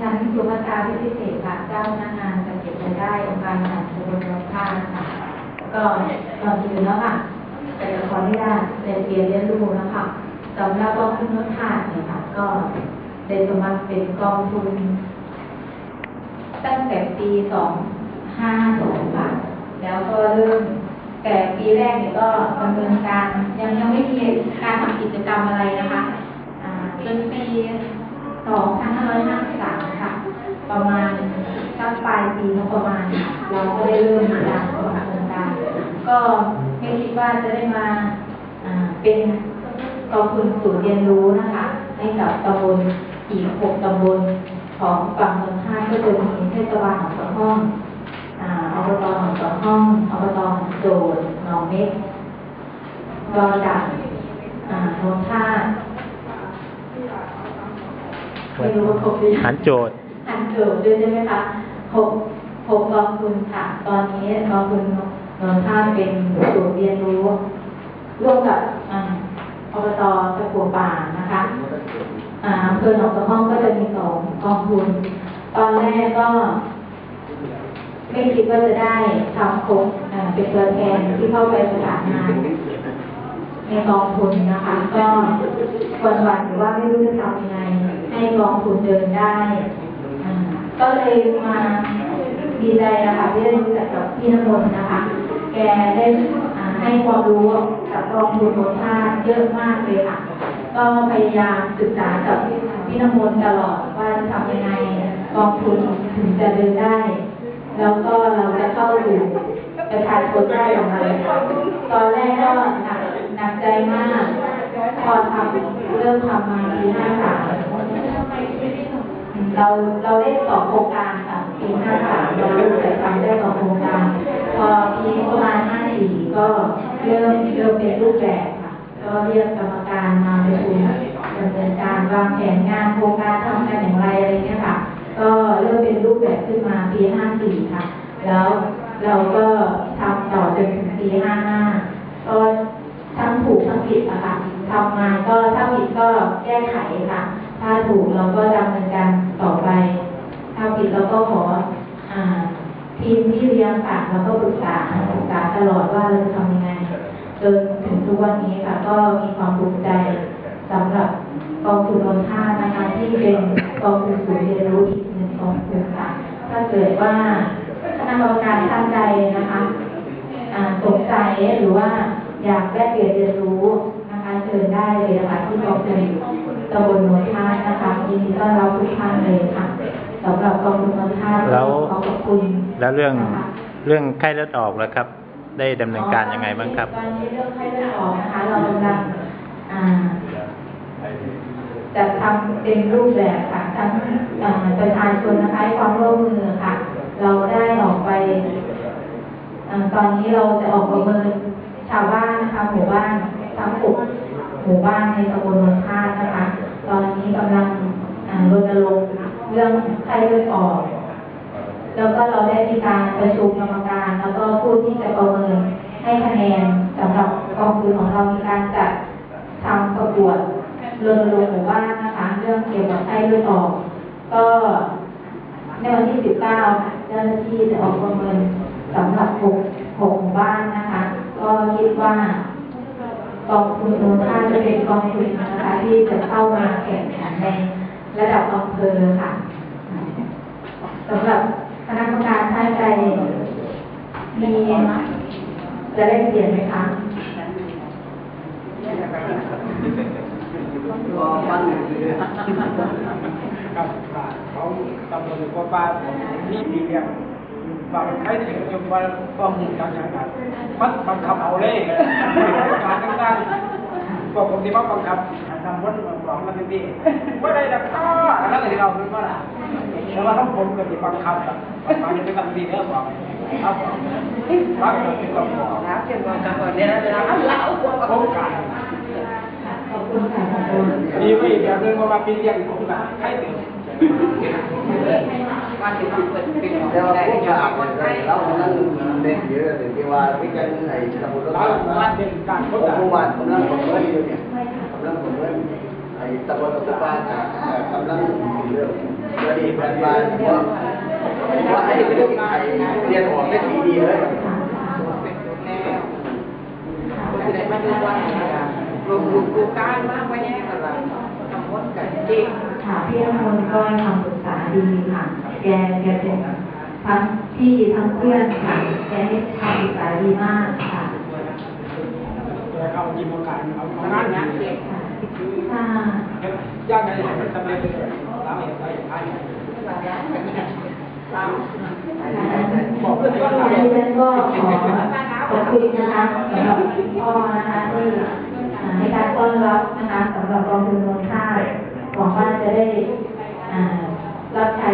ฉันสุภตาพิพิเศษค่ะเจ้าพนักงานจัดเก็บรายได้องค์การมหาชนมูลค่าค่ะก็ก่อนอื่นแล้วค่ะแต่ขออนุญาตเรียนเรียนเรียนรู้นะคะสำหรับกองทุนลดค่าเนี่ยค่ะ ก็ได้สมัครเป็นกองทุน ตั้งแต่ปีสองห้าสองค่ะแล้วก็เริ่มแต่ปีแรกเนี่ยก็ดำเนินการยังยังไม่มีการทำกิจกรรมอะไรนะคะจนปีสองพันห้าร้อยห้าสิบ ประมาณสักปลายปีงบประมาณค่ะเราก็ได้เริ่มมีการสมัครโครงการ ก็ไม่คิดว่าจะได้มาอ่าเป็นกองทุนศูนย์เรียนรู้นะคะ ให้กับตำบลอีกหกตำบลของฝั่งเมืองท่าก็จะมีเทศบาลหนองสองห้องอ่าอบตหนองสองห้องอบตหนองโดดหนองเม็กดอนดักอ่าโนนท่าไม่รู้ว่าครบหรือยังหันโจทย์อัน เกิดด้วยใช่ไหมคะหกหกกองทุนค่ะ ตอนนี้กองทุนนนท่าเป็นศูนย์เรียนรู้ ร่วมกับอบตตะกัวป่านะคะอ่าอำเภอหนองตะห้องก็จะมีสองกองทุน ตอนแรกก็ ไม่คิดว่าจะได้ทำครงอ่าเป็นตัวแทนที่เข้าไปประสานงานในกองทุนนะคะ ก็วันวันๆหรือว่าไม่รู้จะทำยังไงให้กองทุนเดินได้ ก็เลยมาดีใจนะคะที่ได้รู้จักกับพี่น้ำมนต์นะคะ แกได้ให้ความรู้กับกองทุนโมท่าเยอะมากเลยค่ะ ก็พยายามศึกษากับพี่น้ำมนต์ตลอดว่าจะทำยังไงกองทุนถึงจะเดินได้ แล้วก็เราจะเข้าถึงประชาชนได้อย่างไรตอนแรกก็หนักหนักใจมาก พอทำเริ่มทำมาปีห้าสาม เราเราได้สองโครงการค่ะปีห้าสามเราแต่ทำได้สองโครงการ พอปีประมาณห้าสี่ก็เริ่มเริ่มเป็นรูปแบบค่ะ ก็เรียกกรรมการมาประชุมดำเนินการวางแผนงานโครงการทำกันอย่างไรอะไรเงี้ยค่ะ ก็เริ่มเป็นรูปแบบขึ้นมาปี54ค่ะ แล้วเราก็ทำต่อจนถึงปี55ก็ทั้งถูกทั้งผิดอะค่ะทำมาก็ถ้าผิดก็แก้ไขค่ะ ถ้าถูกเราก็ดำเนินการต่อไป ถ้าผิดเราก็ขออทีมที่เรียนค่ะเราก็ปรึกษาปรึกษาตลอดว่าเราจะทำยังไงจนถึงทุกวันนี้ค่ะ ก็มีความภูมิใจสำหรับกองทุนรนท่านะคะที่เป็นกองทุนศูนย์เรียนรู้อีกหนึ่งกองทุนค่ะ ถ้าเกิดว่าคณะกรรมการท่านใดนะคะสงสัยหรือว่าอยากแลกเปลี่ยนเรียนรู้ เชิญได้เลยนะคะที่กองทุนตำบลโนนท่านะคะยินดีต้อนรับทุกท่านเลยค่ะสำหรับกองทุนโนนท่าแล้วขอขอบคุณ แล้วเรื่องนะคะเรื่องไข้เลือดออกแล้วครับ ได้ดำเนินการยังไงบ้างครับตอนนี้เรื่องไข้เลือดออกนะคะ เรากำลังอ่าจะทำเป็นรูปแบบค่ะทั้งอ่าประชาชนนะคะให้ความร่วมมือค่ะ เราได้ออกไปอ่าตอนนี้เราจะออกประเมินชาวบ้านนะคะหมู่บ้านทั้งหก หมู่บ้านในตำบลนนทาตุนะคะ ตอนนี้กำลังรณรงค์เรื่องไข้เลือดออกแล้วก็เราได้มีการประชุมกรรมการ แล้วก็ผู้ที่จะประเมินให้คะแนนสำหรับกองทุนของเรามีการจัดทำประกวดรณรงค์หมู่บ้านนะคะ เรื่องเกี่ยวกับไข้เลือดออก ก็ในวันที่ 19ค่ะเจ้าหน้าที่จะออกประเมินสำหรับหกหกหมู่บ้านนะคะ ก็คิดว่า กองทุนโนท่าจะเป็นกองทุนนะคะที่จะเข้ามาแข่งขันในระดับอำเภอค่ะสำหรับคณะกรรมการท่านใดมีจะได้เปลี่ยนไหมคะก็ฟังอยู่กับเขาตำรวจก็ป้าผมนี่มีเรีย บางใครถึงจนว่าก็มุ่งจังอย่างนั้นมันบังคับเอาเลยการต่างๆบอกผมที่ว่าบังคับทำวัตถุประสงค์มันดีว่าได้ดักข้าอะไรที่เราเป็นว่าแล้วว่าต้องผมก็ที่บังคับแบบมาจะเป็นกันดีเนี่ยบอกครับรักเราเป็นกับบอกนะเกี่ยวกับก่อนเนี่ยนะเวลาเราควรโครงการขอบคุณค่ะขอบคุณมีไว้อีกอย่างหนึ่งว่าปีเรียนผมแบบให้ถึง การติดติดเป็นเป็นเดี๋ยวได้พวกยังเราคนไทยเรานั่งเด็กเยอะเลยที่ว่าวิจารณ์ไหนสมุทรร้าสาครร้าเป็นการโฆษณาผู้ว่าผมนั่งผมเล่นอยู่เนี่ยไม่ค่ะผมนั่งผมเล่นไอ้ตำบลกับบ้านกำลังเรื่องเรื่อดีแฟนบ้านว่าว่าให้เรื่องไทยเรียนออกได้ดีดีเลยคนที่ได้มาดูว่าลงดูดูกการมากไว้แน่กันละทำมดกันจริงค่ะพี่อมนก็ให้คำปรึกษาดีค่ะ แกแกเป็นทั้งที่ทั้งเพื่อนค่ะแกให้ความศึกษาดีมากค่ะเอายิมโอกาสเอาเอางานนะค่ะยากไงทำไมเป็นตามเหตุไปอย่างไรบอกเพื่อนก็ขอขอบคุณนะคะสำหรับพ่อนะคะที่ให้การต้อนรับนะคะสำหรับกองทุนรวมค่าหวังว่าจะได้รับใช้